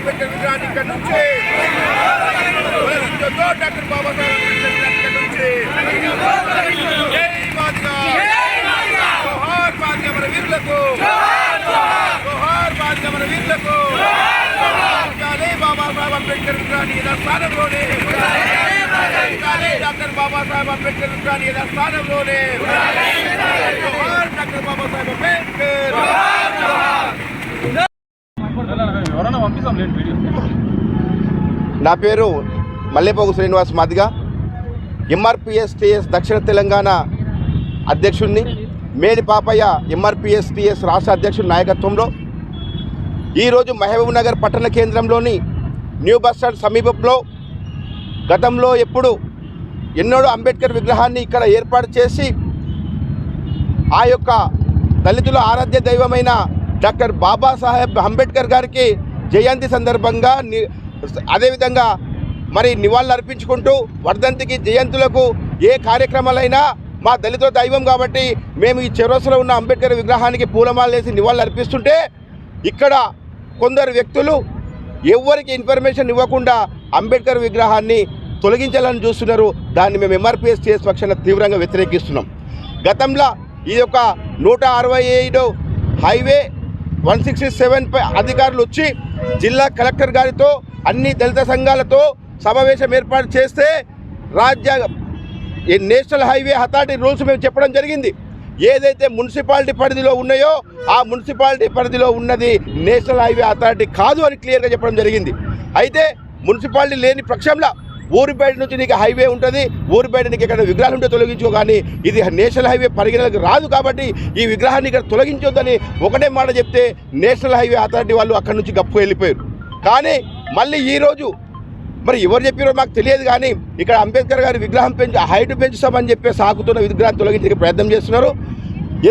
అంబేద్కర్ విగ్రహాన్ని ఇక్కడి నుంచి వదిలించొద్దు డాక్టర్ బాబాసాహెబ్ అంబేద్కర్ విగ్రహాన్ని ఇక్కడి నుంచి జై మాదిగ జోహార్ మాదిగ మన వీరులకు జోహార్ మాదిగ మన వీరులకు జై బాబాసాహెబ్ అంబేద్కర్ విగ్రహాన్ని ఇలా స్థానంలోనే ఉండాలి డాక్టర్ బాబాసాహెబ్ అంబేద్కర్ విగ్రహాన్ని ఇలా స్థానంలోనే జోహార్ డాక్టర్ బాబాసాహెబ్ అంబేద్కర్ నా పేరు మల్లెపోగు శ్రీనివాస్ మాదిగా. ఎంఆర్పిఎస్టీఎస్ దక్షిణ తెలంగాణ అధ్యక్షుడిని మేడి పాపయ్య ఎంఆర్పిఎస్టిఎస్ రాష్ట్ర అధ్యక్షుడి నాయకత్వంలో. ఈరోజు మహబూబ్ నగర్ పట్టణ కేంద్రంలోని న్యూ బస్ స్టాండ్ సమీపంలో గతంలో ఎప్పుడు ఎన్నడూ అంబేద్కర్ విగ్రహాన్ని ఇక్కడ ఏర్పాటు చేసి ఆ యొక్క దళితుల ఆరాధ్య దైవమైన డాక్టర్ బాబాసాహెబ్ అంబేద్కర్ గారికి జయంతి సందర్భంగా అదేవిధంగా మరి నివాళులు అర్పించుకుంటూ వర్ధంతికి జయంతులకు ఏ కార్యక్రమాలైనా మా దళితుల దైవం కాబట్టి మేము ఈ చెరోసలో ఉన్న అంబేద్కర్ విగ్రహానికి పూలమాల వేసి నివాళులు అర్పిస్తుంటే ఇక్కడ కొందరు వ్యక్తులు ఎవరికి ఇన్ఫర్మేషన్ ఇవ్వకుండా అంబేద్కర్ విగ్రహాన్ని తొలగించాలని చూస్తున్నారు. దాన్ని మేము ఎంఆర్పిఎస్ చేసి పక్షాన తీవ్రంగా వ్యతిరేకిస్తున్నాం. గతంలో ఈ యొక్క నూట అరవై ఏడు హైవే వన్ సిక్స్టీ సెవెన్ అధికారులు వచ్చి జిల్లా కలెక్టర్ గారితో అన్ని దళిత సంఘాలతో సమావేశం ఏర్పాటు చేస్తే రాజ్యాంగ నేషనల్ హైవే అథారిటీ రూల్స్ మేము చెప్పడం జరిగింది. ఏదైతే మున్సిపాలిటీ పరిధిలో ఉన్నాయో ఆ మున్సిపాలిటీ పరిధిలో ఉన్నది నేషనల్ హైవే అథారిటీ కాదు అని క్లియర్గా చెప్పడం జరిగింది. అయితే మున్సిపాలిటీ లేని పక్షంలో ఊరి బయట నుంచి నీకు హైవే ఉంటుంది ఊరి బయట నీకు ఇక్కడ విగ్రహాలు ఉంటే తొలగించుకో కానీ ఇది నేషనల్ హైవే పరిగణలకు రాదు కాబట్టి ఈ విగ్రహాన్ని ఇక్కడ తొలగించొద్దని ఒకటే మాట చెప్తే నేషనల్ హైవే అథారిటీ వాళ్ళు అక్కడి నుంచి గప్పు వెళ్ళిపోయారు. కానీ మళ్ళీ ఈరోజు మరి ఎవరు చెప్పారో మాకు తెలియదు కానీ ఇక్కడ అంబేద్కర్ గారి విగ్రహం పెంచు హైట్ పెంచుతామని చెప్పి సాగుతున్న విగ్రహాన్ని తొలగించే ప్రయత్నం చేస్తున్నారు.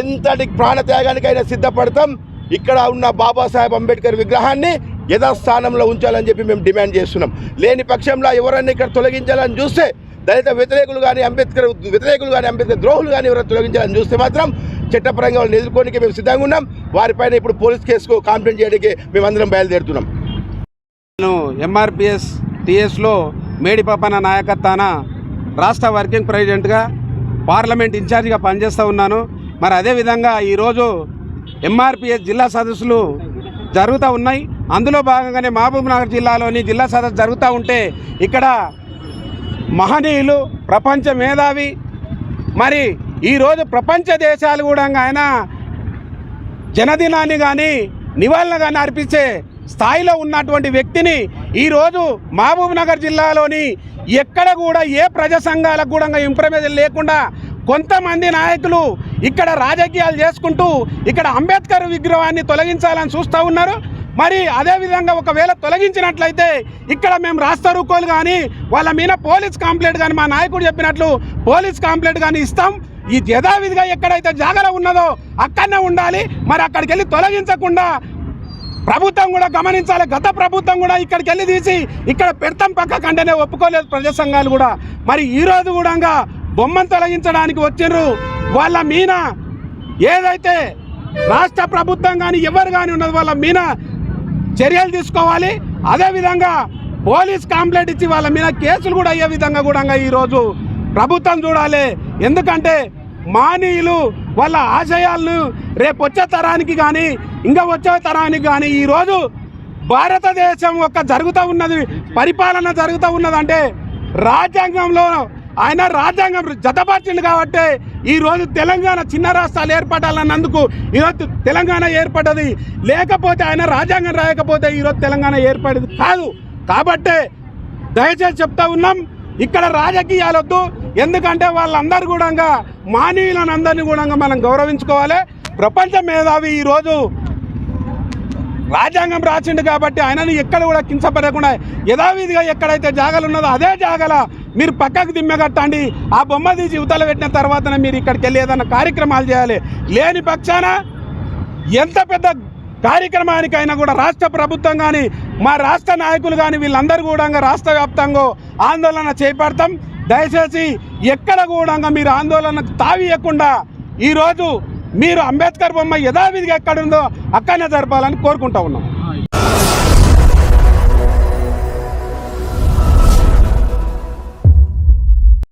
ఎంతటి ప్రాణత్యాగానికైనా సిద్ధపడతాం. ఇక్కడ ఉన్న బాబాసాహెబ్ అంబేద్కర్ విగ్రహాన్ని యథాస్థానంలో ఉంచాలని చెప్పి మేము డిమాండ్ చేస్తున్నాం. లేని పక్షంలో ఎవరన్నా ఇక్కడ తొలగించాలని చూస్తే దళిత వ్యతిరేకులు కానీ అంబేద్కర్ వ్యతిరేకులు కానీ అంబేద్కర్ ద్రోహులు కానీ ఎవరైనా తొలగించాలని చూస్తే మాత్రం చట్టపరంగా వాళ్ళని ఎదుర్కోనికి మేము సిద్ధంగా ఉన్నాం. వారిపైన ఇప్పుడు పోలీస్ కేసుకు కాంప్లైంట్ చేయడానికి మేమందరం బయలుదేరుతున్నాం. నేను ఎంఆర్పిఎస్ టిఎస్లో మేడిపాపన నాయకత్వాన రాష్ట్ర వర్కింగ్ ప్రెసిడెంట్గా పార్లమెంట్ ఇన్ఛార్జిగా పనిచేస్తూ ఉన్నాను. మరి అదేవిధంగా ఈరోజు ఎంఆర్పిఎస్ జిల్లా సదస్సులు జరుగుతూ ఉన్నాయి. అందులో భాగంగానే మహబూబ్నగర్ జిల్లాలోని జిల్లా సదస్సు జరుగుతూ ఉంటే ఇక్కడ మహనీయులు ప్రపంచ మేధావి మరి ఈరోజు ప్రపంచ దేశాలు కూడా ఆయన జనదినాన్ని కానీ నివాళులు కానీ అర్పించే స్థాయిలో ఉన్నటువంటి వ్యక్తిని ఈరోజు మహబూబ్ నగర్ జిల్లాలోని ఎక్కడ కూడా ఏ ప్రజా సంఘాలకు కూడా ఇన్ఫర్మేషన్ లేకుండా కొంతమంది నాయకులు ఇక్కడ రాజకీయాలు చేసుకుంటూ ఇక్కడ అంబేద్కర్ విగ్రహాన్ని తొలగించాలని చూస్తూ ఉన్నారు. మరి అదేవిధంగా ఒకవేళ తొలగించినట్లయితే ఇక్కడ మేము రాస్తా రుక్కోలు కానీ వాళ్ళ మీద పోలీస్ కంప్లైంట్ కానీ మా నాయకుడు చెప్పినట్లు పోలీస్ కంప్లైంట్ కానీ ఇస్తాం. ఈ యథావిధిగా ఎక్కడైతే జాగ్రత్త ఉన్నదో అక్కడనే ఉండాలి. మరి అక్కడికి వెళ్ళి తొలగించకుండా ప్రభుత్వం కూడా గమనించాలి. గత ప్రభుత్వం కూడా ఇక్కడికి వెళ్ళి తీసి ఇక్కడ పెడతాం పక్క కంటేనే ఒప్పుకోలేదు ప్రజా సంఘాలు కూడా. మరి ఈరోజు కూడా బొమ్మను తొలగించడానికి వచ్చిండ్రు వాళ్ళ మీన ఏదైతే రాష్ట్ర ప్రభుత్వం కానీ ఎవరు కానీ ఉన్నది వాళ్ళ మీన చర్యలు తీసుకోవాలి. అదేవిధంగా పోలీస్ కంప్లైంట్ ఇచ్చి వాళ్ళ మీద కేసులు కూడా అయ్యే విధంగా కూడా ఈరోజు ప్రభుత్వం చూడాలి. ఎందుకంటే మానీయులు వాళ్ళ ఆశయాలను రేపు వచ్చే తరానికి కానీ ఇంకా వచ్చే తరానికి కానీ ఈరోజు భారతదేశం యొక్క జరుగుతూ ఉన్నది పరిపాలన జరుగుతూ ఉన్నదంటే రాజ్యాంగంలో ఆయన రాజ్యాంగం జతపరిచింది కాబట్టి ఈరోజు తెలంగాణ చిన్న రాష్ట్రాలు ఏర్పడాలన్నందుకు ఈరోజు తెలంగాణ ఏర్పడ్డది. లేకపోతే ఆయన రాజ్యాంగం రాయకపోతే ఈరోజు తెలంగాణ ఏర్పడేది కాదు. కాబట్టే దయచేసి చెప్తా ఉన్నాం ఇక్కడ రాజకీయాలొద్దు ఎందుకంటే వాళ్ళందరూ కూడా మానవీయులను అందరినీ కూడా మనం గౌరవించుకోవాలి. ప్రపంచ మేధావి ఈరోజు రాజ్యాంగం రాసిండు కాబట్టి ఆయనని ఎక్కడ కూడా కించపడకుండా యథావిధిగా ఎక్కడైతే జాగాలు ఉన్నదో అదే జాగల మీరు పక్కకు దిమ్మగట్టండి ఆ బొమ్మ తీసి ఉతల పెట్టిన తర్వాతనే మీరు ఇక్కడికి వెళ్ళి ఏదైనా కార్యక్రమాలు చేయాలి. లేని పక్షాన ఎంత పెద్ద కార్యక్రమానికైనా కూడా రాష్ట్ర ప్రభుత్వం కానీ మా రాష్ట్ర నాయకులు కానీ వీళ్ళందరూ కూడా రాష్ట్ర వ్యాప్తంగా ఆందోళన చేపడతాం. దయచేసి ఎక్కడ కూడా మీరు ఆందోళనకు తావియకుండా ఈరోజు మీరు అంబేద్కర్ బొమ్మ యథావిధిగా ఎక్కడుందో అక్కడనే జరపాలని కోరుకుంటా ఉన్నాం.